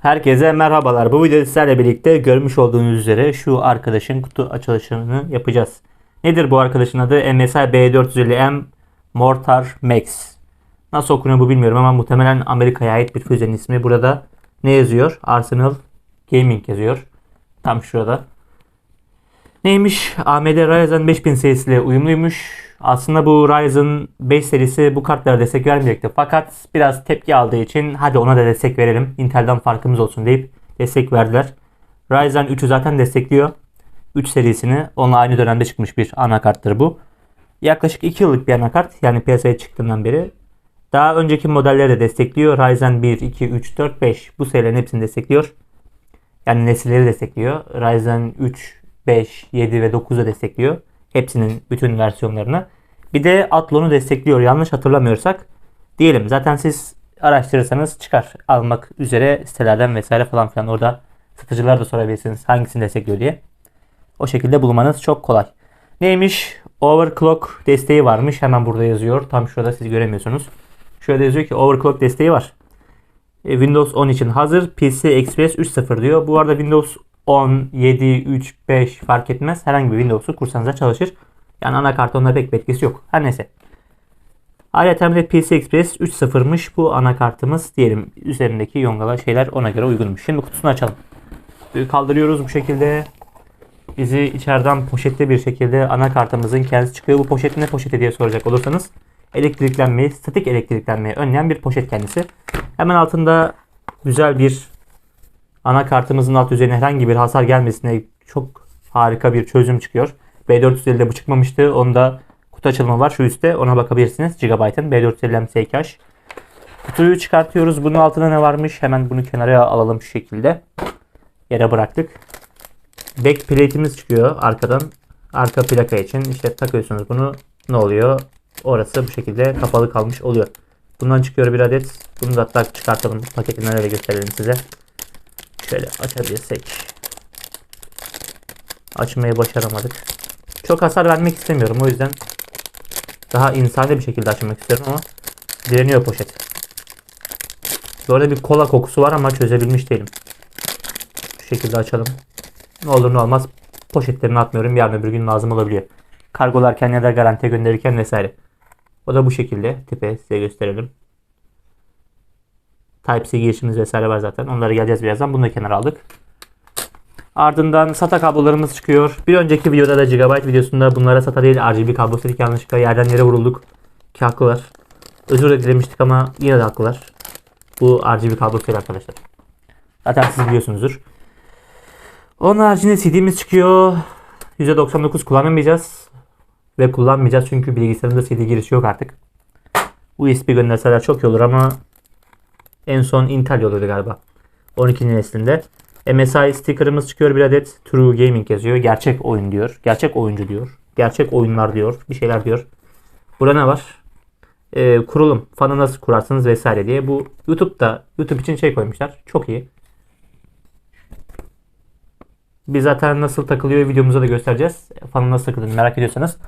Herkese merhabalar. Bu videoda sizlerle birlikte görmüş olduğunuz üzere şu arkadaşın kutu açılışını yapacağız. Nedir bu arkadaşın adı? MSI B450M Mortar Max. Nasıl okunuyor bu bilmiyorum ama muhtemelen Amerika'ya ait bir füzenin ismi. Burada ne yazıyor? Arsenal Gaming yazıyor. Tam şurada. Neymiş? AMD Ryzen 5000 serisiyle uyumluymuş. Aslında bu Ryzen 5 serisi bu kartlara destek vermeyecekti. Fakat biraz tepki aldığı için hadi ona da destek verelim. Intel'den farkımız olsun deyip destek verdiler. Ryzen 3'ü zaten destekliyor. 3 serisini onunla aynı dönemde çıkmış bir anakarttır bu. Yaklaşık 2 yıllık bir anakart yani piyasaya çıktığından beri. Daha önceki modelleri de destekliyor. Ryzen 1, 2, 3, 4, 5 bu serilerin hepsini destekliyor. Yani nesilleri destekliyor. Ryzen 3, 5, 7 ve 9'u destekliyor. Hepsinin bütün versiyonlarını. Bir de Athlon'u destekliyor. Yanlış hatırlamıyorsak. Diyelim zaten siz araştırırsanız çıkar. Almak üzere sitelerden vesaire falan filan. Orada satıcılar da sorabilirsiniz hangisini destekliyor diye. O şekilde bulmanız çok kolay. Neymiş? Overclock desteği varmış. Hemen burada yazıyor. Tam şurada siz göremiyorsunuz. Şöyle yazıyor ki overclock desteği var. E, Windows 10 için hazır. PC Express 3.0 diyor. Bu arada Windows 10, 7, 3, 5 fark etmez. Herhangi bir Windows'u kursanıza çalışır. Yani anakart onda pek bir etkisi yok. Her neyse. Ayrıca de PC Express 3.0'mış bu anakartımız. Diyelim üzerindeki yongala şeyler ona göre uygunmuş. Şimdi kutusunu açalım. Suyu Kaldırıyoruz bu şekilde. Bizi içeriden poşetli bir şekilde anakartımızın kendisi çıkıyor. Bu poşet ne poşeti diye soracak olursanız elektriklenmeyi, statik elektriklenmeyi önleyen bir poşet kendisi. Hemen altında güzel bir anakartımızın alt yüzeyine herhangi bir hasar gelmesine çok harika bir çözüm çıkıyor. B450'de bu çıkmamıştı. Onda kutu açılımı var şu üstte. Ona bakabilirsiniz. Gigabyte'ın B450 MSH. Kutuyu çıkartıyoruz. Bunun altında ne varmış? Hemen bunu kenara alalım şu şekilde. Yere bıraktık. Backplate'imiz çıkıyor arkadan. Arka plaka için. işte takıyorsunuz bunu. Ne oluyor? Orası bu şekilde kapalı kalmış oluyor. Bundan çıkıyor bir adet. Bunu da hatta çıkartalım. Paketinden öyle gösterelim size. Şöyle açabilirsek. Açmayı başaramadık. Çok hasar vermek istemiyorum. O yüzden daha insani bir şekilde açmak istiyorum ama direniyor poşet. Arada bir kola kokusu var ama çözebilmiş değilim. Şu şekilde açalım. Ne olur ne olmaz poşetlerini atmıyorum. Yarın öbür gün lazım olabiliyor. Kargolarken ya da garantiye gönderirken vesaire. O da bu şekilde. Tipe size gösterelim. Type-C girişimiz vesaire var zaten. Onlara geleceğiz birazdan. Bunu da kenara aldık. Ardından SATA kablolarımız çıkıyor. Bir önceki videoda da Gigabyte videosunda bunlara SATA değil RGB kablosu dedik yanlışlıkla yerden yere vurulduk. Ki haklılar. Özür de dilemiştik ama yine de haklılar. Bu RGB kablosu değil arkadaşlar. Zaten siz biliyorsunuzdur. Onun haricinde CD'miz çıkıyor. %99 kullanamayacağız. Ve kullanmayacağız çünkü bilgisayarımda CD girişi yok artık. USB gönderseler çok iyi olur ama en son Intel yolladı galiba. 12. neslinde. MSI sticker'ımız çıkıyor bir adet. True Gaming yazıyor. Gerçek oyun diyor. Gerçek oyuncu diyor. Gerçek oyunlar diyor. Bir şeyler diyor. Burada ne var? Ee, kurulum. Fanı nasıl kurarsınız vesaire diye. Bu YouTube'da YouTube için şey koymuşlar. Çok iyi. Biz zaten nasıl takılıyor videomuzda da göstereceğiz. Fanın nasıl takıldığını merak ediyorsanız.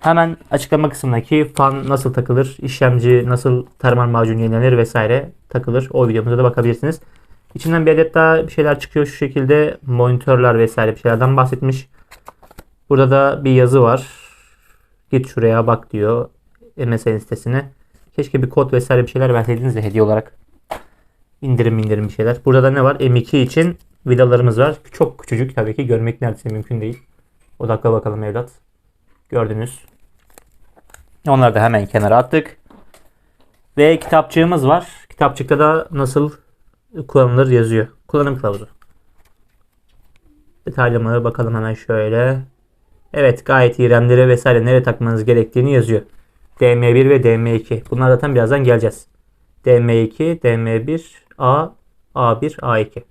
Hemen açıklama kısmındaki fan nasıl takılır, işlemci nasıl termal macun yenilenir vesaire takılır. O videomuza da bakabilirsiniz. İçinden bir adet daha bir şeyler çıkıyor şu şekilde. Monitörler vesaire bir şeylerden bahsetmiş. Burada da bir yazı var. Git şuraya bak diyor. MSN sitesine. Keşke bir kod vesaire bir şeyler verseydiniz de hediye olarak. İndirim indirim bir şeyler. Burada da ne var? M2 için vidalarımız var. Çok küçücük tabii ki. Görmek neredeyse mümkün değil. Odakla bakalım evlat. Gördünüz. Onları da hemen kenara attık. Ve kitapçığımız var. Kitapçıkta da nasıl kullanılır yazıyor. Kullanım kılavuzu. Detaylamalara bakalım hemen şöyle. Evet gayet iyi RAM'lere vesaire nereye takmanız gerektiğini yazıyor. DM1 ve DM2. Bunlar zaten birazdan geleceğiz. DM2, DM1, A, A1, A2.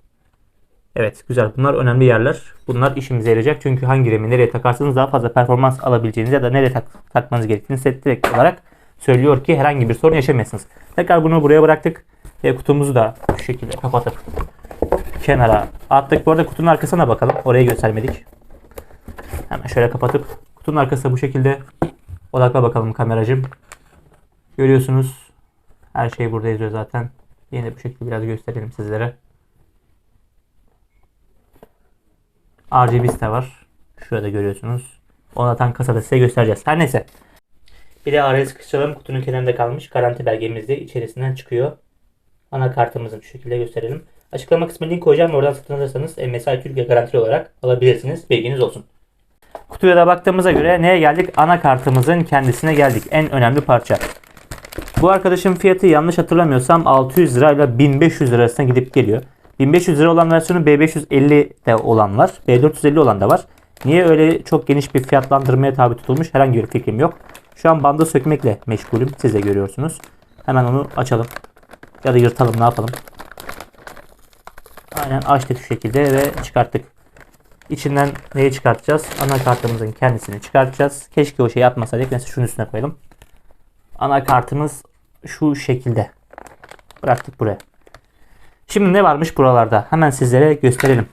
Evet güzel. Bunlar önemli yerler. Bunlar işimize yarayacak. Çünkü hangi RAM'i nereye takarsanız daha fazla performans alabileceğiniz ya da nereye tak takmanız gerektiğini set direkt olarak söylüyor ki herhangi bir sorun yaşamayasınız. Tekrar bunu buraya bıraktık. Ve kutumuzu da şu şekilde kapatıp kenara attık. Bu arada kutunun arkasına bakalım. Orayı göstermedik. Hemen şöyle kapatıp kutunun arkası bu şekilde odakla bakalım kameracım. Görüyorsunuz. Her şey burada yazıyor zaten. Yine bu şekilde biraz gösterelim sizlere. RGB'si de var. Şurada görüyorsunuz. Onatan kasada size göstereceğiz. Her neyse. Bir de araya sıkıştıralım. Kutunun kenarında kalmış. Garanti belgemiz de içerisinden çıkıyor. Anakartımızı şu şekilde gösterelim. Açıklama kısmına link koyacağım. Oradan satın alırsanız MSI Türkiye garantili olarak alabilirsiniz. Bilginiz olsun. Kutuya da baktığımıza göre neye geldik? Anakartımızın kendisine geldik. En önemli parça. Bu arkadaşın fiyatı yanlış hatırlamıyorsam 600 lirayla 1500 lira arasında gidip geliyor. 1500 lira olan versiyonu B550 de olan var. B450 olan da var. Niye öyle çok geniş bir fiyatlandırmaya tabi tutulmuş herhangi bir fikrim yok. Şu an bandı sökmekle meşgulüm. Siz de görüyorsunuz. Hemen onu açalım. Ya da yırtalım ne yapalım. Aynen açtık şu şekilde ve çıkarttık. İçinden neyi çıkartacağız? Anakartımızın kendisini çıkartacağız. Keşke o şeyi atmasaydık. Neyse şunun üstüne koyalım. Anakartımız şu şekilde. Bıraktık buraya. Şimdi ne varmış buralarda? Hemen sizlere gösterelim.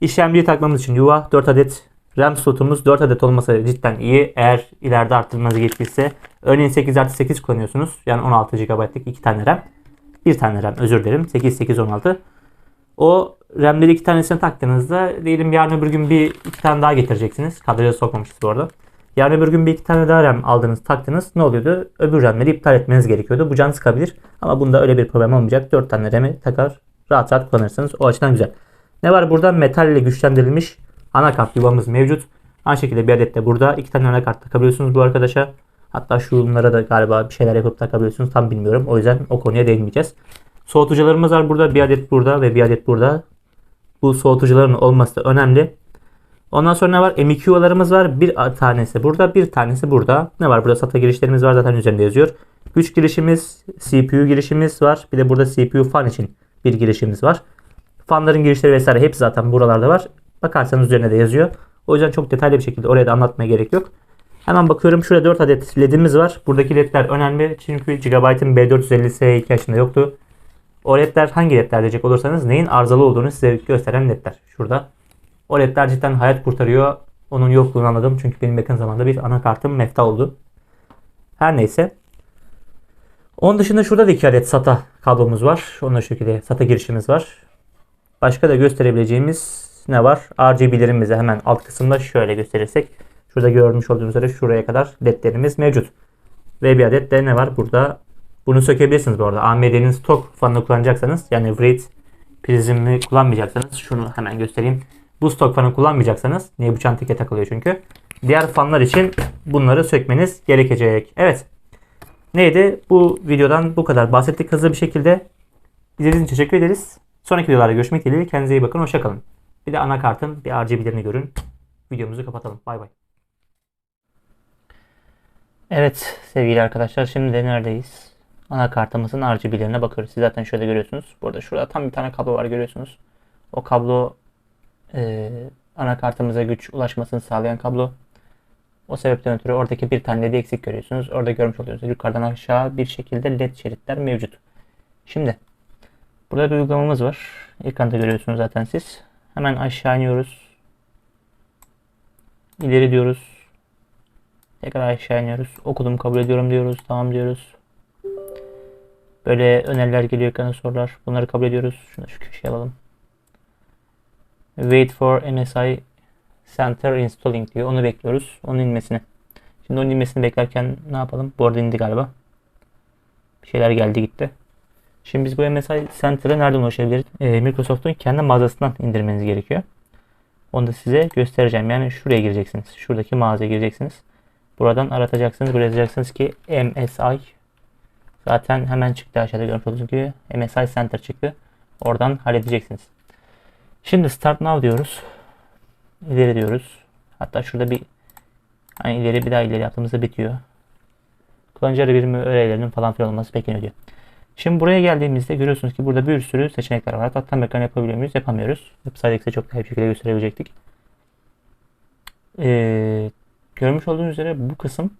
İşlemciyi takmamız için yuva 4 adet RAM slotumuz 4 adet olması cidden iyi. Eğer ileride arttırmanız gerekirse örneğin 8 artı 8 kullanıyorsunuz. Yani 16 GB'lık 2 tane RAM. 1 tane RAM özür dilerim. 8, 8, 16. O RAM'leri iki tanesini taktığınızda diyelim yarın öbür gün bir iki tane daha getireceksiniz. Kadraja sokmamışız bu arada. Yarın öbür gün bir iki tane daha RAM aldınız taktınız. Ne oluyordu? Öbür RAM'leri iptal etmeniz gerekiyordu. Bu can sıkabilir. Ama bunda öyle bir problem olmayacak. 4 tane RAM'i takar rahat rahat kullanırsınız. O açıdan güzel. Ne var burada? Metal ile güçlendirilmiş anakart yuvamız mevcut. Aynı şekilde bir adet de burada. iki tane anakart takabiliyorsunuz bu arkadaşa. Hatta şunlara da galiba bir şeyler yapıp takabiliyorsunuz. Tam bilmiyorum. O yüzden o konuya değinmeyeceğiz. Soğutucularımız var burada. Bir adet burada ve bir adet burada. Bu soğutucuların olması da önemli. Ondan sonra ne var? M2 yuvalarımız var. Bir tanesi burada, bir tanesi burada. Ne var? Burada SATA girişlerimiz var zaten üzerinde yazıyor. Güç girişimiz, CPU girişimiz var. Bir de burada CPU fan için bir girişimiz var. Fanların girişleri vesaire hepsi zaten buralarda var. Bakarsanız üzerine de yazıyor. O yüzden çok detaylı bir şekilde oraya da anlatmaya gerek yok. Hemen bakıyorum şurada 4 adet ledimiz var. Buradaki ledler önemli çünkü Gigabyte'ın B450S ihtiyaçında yoktu. O ledler hangi ledler diyecek olursanız neyin arızalı olduğunu size gösteren ledler. Şurada. O ledler cidden hayat kurtarıyor. Onun yokluğunu anladım çünkü benim yakın zamanda bir anakartım mefta oldu. Her neyse. Onun dışında şurada da 2 adet SATA kablomuz var. Onun şekilde SATA girişimiz var. Başka da gösterebileceğimiz ne var? RGB'lerimizi hemen alt kısımda şöyle gösterirsek. Şurada görmüş olduğunuz üzere şuraya kadar ledlerimiz mevcut. Ve bir adet de ne var? Burada bunu sökebilirsiniz bu arada. AMD'nin stok fanını kullanacaksanız yani Wraith prizmi kullanmayacaksanız şunu hemen göstereyim. Bu stok fanı kullanmayacaksanız niye bu çantike takılıyor çünkü. Diğer fanlar için bunları sökmeniz gerekecek. Evet. Neydi? Bu videodan bu kadar bahsettik hızlı bir şekilde. İzlediğiniz için teşekkür ederiz. Sonraki videolarda görüşmek dileğiyle. Kendinize iyi bakın. Hoşçakalın. Bir de anakartın bir RGB'lerini görün. Videomuzu kapatalım. Bay bay. Evet sevgili arkadaşlar şimdi de neredeyiz? Anakartımızın RGB'lerine bakıyoruz. Siz zaten şöyle görüyorsunuz. Burada şurada tam bir tane kablo var görüyorsunuz. O kablo e, anakartımıza güç ulaşmasını sağlayan kablo. O sebepten ötürü oradaki bir tane led eksik görüyorsunuz. Orada görmüş oluyorsunuz. Yukarıdan aşağı bir şekilde led şeritler mevcut. Şimdi burada bir uygulamamız var. Ekranda görüyorsunuz zaten siz. Hemen aşağı iniyoruz. İleri diyoruz. Tekrar aşağı iniyoruz. Okudum kabul ediyorum diyoruz. Tamam diyoruz. Böyle öneriler geliyor ekrana sorular. Bunları kabul ediyoruz. Şunu şu köşeye alalım. Wait for MSI Center installing diyor. Onu bekliyoruz. Onun inmesini. Şimdi onun inmesini beklerken ne yapalım? Bu arada indi galiba. Bir şeyler geldi gitti. Şimdi biz bu MSI Center'a nereden ulaşabiliriz? Ee, Microsoft'un kendi mağazasından indirmeniz gerekiyor. Onu da size göstereceğim. Yani şuraya gireceksiniz. Şuradaki mağazaya gireceksiniz. Buradan aratacaksınız. Buraya yazacaksınız ki MSI zaten hemen çıktı aşağıda görmüş olduğunuz gibi MSI Center çıktı. Oradan halledeceksiniz. Şimdi Start Now diyoruz. İleri diyoruz. Hatta şurada bir hani ileri bir daha ileri yaptığımızda bitiyor. Kullanıcı arı birimi öğelerinin falan filan olması bekleniyor diyor. Şimdi buraya geldiğimizde görüyorsunuz ki burada bir sürü seçenekler var. Hatta tam ekran yapabiliyor muyuz? Yapamıyoruz. Yapsaydık ise çok daha iyi bir şekilde gösterebilecektik. Ee, görmüş olduğunuz üzere bu kısım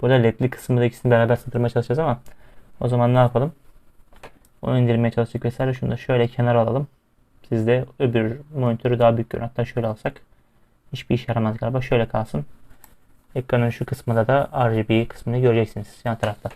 burada ledli kısmı da ikisini beraber sığdırmaya çalışacağız ama o zaman ne yapalım? Onu indirmeye çalıştık vesaire. Şunu da şöyle kenara alalım. Siz de öbür monitörü daha büyük görün. Hatta şöyle alsak hiçbir işe yaramaz galiba. Şöyle kalsın. Ekranın şu kısmında da RGB kısmını göreceksiniz yan tarafta.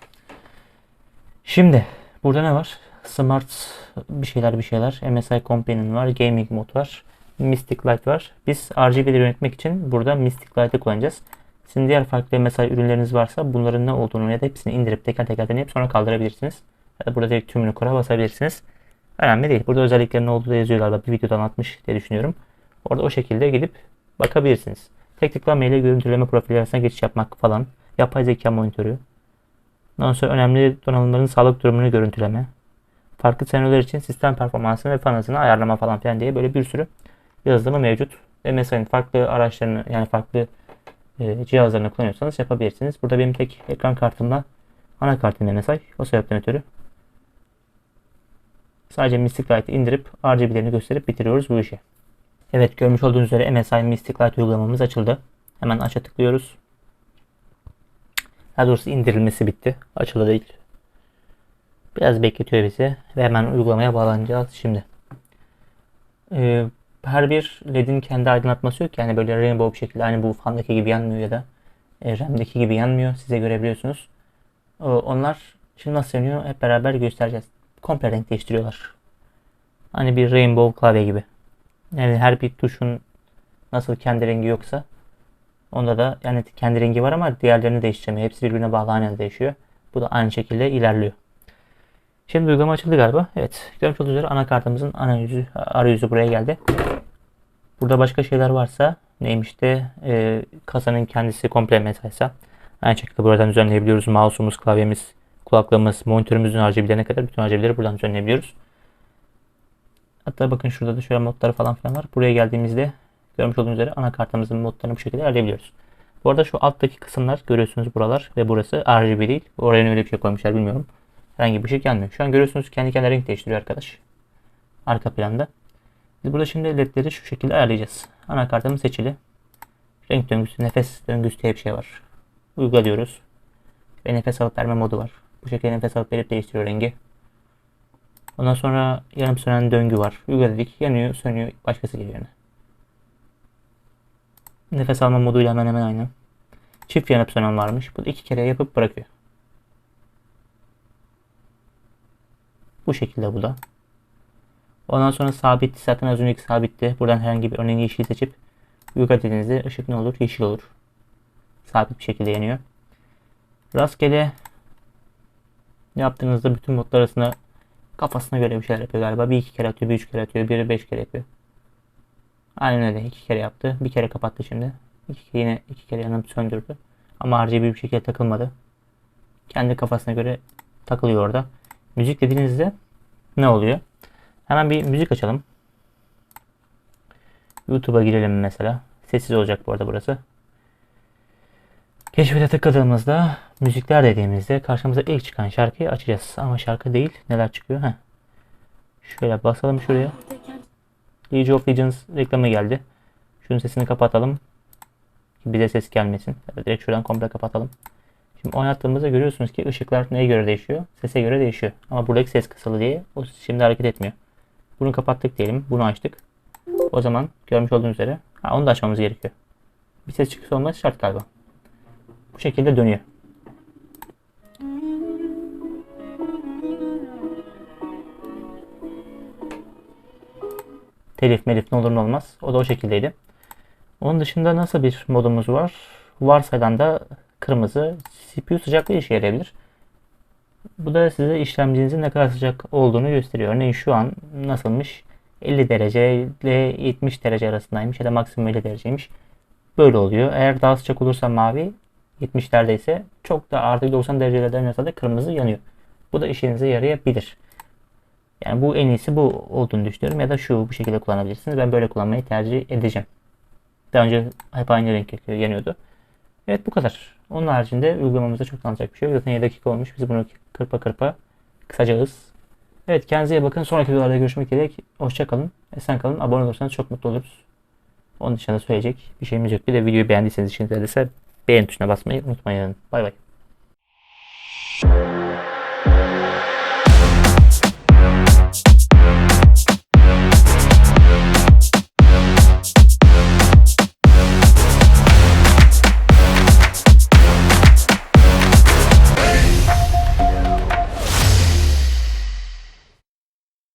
Şimdi burada ne var? Smart bir şeyler bir şeyler. MSI Companion var. Gaming mod var. Mystic Light var. Biz RGB'leri yönetmek için burada Mystic Light'ı kullanacağız. Sizin diğer farklı MSI ürünleriniz varsa bunların ne olduğunu ya da hepsini indirip teker teker deneyip sonra kaldırabilirsiniz. Ya da burada direkt tümünü kura basabilirsiniz. Önemli değil. Burada özelliklerin olduğu da yazıyor galiba. Bir videoda anlatmış diye düşünüyorum. Orada o şekilde gidip bakabilirsiniz. Tek tıklama ile görüntüleme profili arasında geçiş yapmak falan. Yapay zeka monitörü. Ondan sonra önemli donanımların sağlık durumunu görüntüleme. Farklı senaryolar için sistem performansını ve fan hızını ayarlama falan filan diye böyle bir sürü yazılımı mevcut. Ve MSI'nin farklı araçlarını yani farklı e, cihazlarını kullanıyorsanız yapabilirsiniz. Burada benim tek ekran kartımla anakartım MSI. O sebepten ötürü sadece Mystic Light'ı indirip RGB'lerini gösterip bitiriyoruz bu işi. Evet görmüş olduğunuz üzere MSI Mystic Light uygulamamız açıldı. Hemen aç'a tıklıyoruz. Daha doğrusu indirilmesi bitti. Açıldı değil. Biraz bekletiyor bizi ve hemen uygulamaya bağlanacağız şimdi. Ee, her bir LED'in kendi aydınlatması yok. Yani böyle rainbow bir şekilde aynı bu fandaki gibi yanmıyor ya da e, RAM'deki gibi yanmıyor. Size görebiliyorsunuz. Ee, onlar şimdi nasıl yanıyor hep beraber göstereceğiz. Komple renk değiştiriyorlar. Hani bir rainbow klavye gibi. Yani her bir tuşun nasıl kendi rengi yoksa onda da yani kendi rengi var ama diğerlerini değiştirmiyor. Hepsi birbirine bağlı aynen değişiyor. Bu da aynı şekilde ilerliyor. Şimdi uygulama açıldı galiba. Evet. Görmüş olduğunuz üzere anakartımızın ana yüzü, arayüzü buraya geldi. Burada başka şeyler varsa neymiş de e, kasanın kendisi komple mesaysa aynı şekilde buradan düzenleyebiliyoruz. Mouse'umuz, klavyemiz, kulaklığımız, monitörümüzün RGB'lerine kadar bütün RGB'leri buradan düzenleyebiliyoruz. Hatta bakın şurada da şöyle modları falan filan var. Buraya geldiğimizde görmüş olduğunuz üzere anakartımızın modlarını bu şekilde ayarlayabiliyoruz. Bu arada şu alttaki kısımlar görüyorsunuz buralar ve burası RGB değil. Oraya öyle bir şey koymuşlar bilmiyorum. Herhangi bir şey gelmiyor. Şu an görüyorsunuz kendi kendine renk değiştiriyor arkadaş. Arka planda. Biz burada şimdi ledleri şu şekilde ayarlayacağız. Anakartımız seçili. Renk döngüsü, nefes döngüsü diye bir şey var. Uyguluyoruz. Ve nefes alıp verme modu var. Bu şekilde nefes alıp verip değiştiriyor rengi. Ondan sonra yanıp sönen döngü var. Uyguladık. Yanıyor, sönüyor. Başkası geliyor yani. Nefes alma moduyla hemen hemen aynı. Çift yanıp sönen varmış. Bu da iki kere yapıp bırakıyor. Bu şekilde bu da. Ondan sonra sabit. Zaten az önceki sabitti. Buradan herhangi bir örneğin yeşil seçip uygula dediğinizde ışık ne olur? Yeşil olur. Sabit bir şekilde yanıyor. Rastgele yaptığınızda bütün modlar arasında kafasına göre bir şeyler yapıyor galiba. Bir iki kere atıyor, bir üç kere atıyor, biri beş kere yapıyor. Aynen öyle. iki kere yaptı. Bir kere kapattı şimdi. İki yine iki kere yanıp söndürdü. Ama RGB bir şekilde takılmadı. Kendi kafasına göre takılıyor orada. Müzik dediğinizde ne oluyor? Hemen bir müzik açalım. YouTube'a girelim mesela. Sessiz olacak bu arada burası. Keşfete tıkladığımızda müzikler dediğimizde karşımıza ilk çıkan şarkıyı açacağız. Ama şarkı değil. Neler çıkıyor? Heh. Şöyle basalım şuraya. League of Legends reklamı geldi. Şunun sesini kapatalım. Bize ses gelmesin. Direkt şuradan komple kapatalım. Şimdi oynattığımızda görüyorsunuz ki ışıklar neye göre değişiyor? Sese göre değişiyor. Ama buradaki ses kısılı diye o şimdi hareket etmiyor. Bunu kapattık diyelim. Bunu açtık. O zaman görmüş olduğunuz üzere ha, onu da açmamız gerekiyor. Bir ses çıkısı olması şart galiba. Şekilde dönüyor. Telif melif ne olur ne olmaz. O da o şekildeydi. Onun dışında nasıl bir modumuz var? Varsayılan da kırmızı CPU sıcaklığı işe yarayabilir. Bu da size işlemcinizin ne kadar sıcak olduğunu gösteriyor. Örneğin şu an nasılmış? 50 derece ile 70 derece arasındaymış ya da maksimum 50 dereceymiş. Böyle oluyor. Eğer daha sıcak olursa mavi, 70'lerde ise çok da artık 90 derecelerde yanıyorsa da kırmızı yanıyor. Bu da işinize yarayabilir. Yani bu en iyisi bu olduğunu düşünüyorum ya da şu bu şekilde kullanabilirsiniz. Ben böyle kullanmayı tercih edeceğim. Daha önce hep aynı renk yanıyordu. Evet bu kadar. Onun haricinde uygulamamızda çok anlatacak bir şey yok. Zaten 7 dakika olmuş. Biz bunu kırpa kırpa kısaca hız. Evet kendinize iyi bakın. Sonraki videolarda görüşmek dileğiyle. Hoşçakalın. Esen kalın. Abone olursanız çok mutlu oluruz. Onun dışında söyleyecek bir şeyimiz yok. Bir de videoyu beğendiyseniz için ise beğen tuşuna basmayı unutmayın. Bay bay.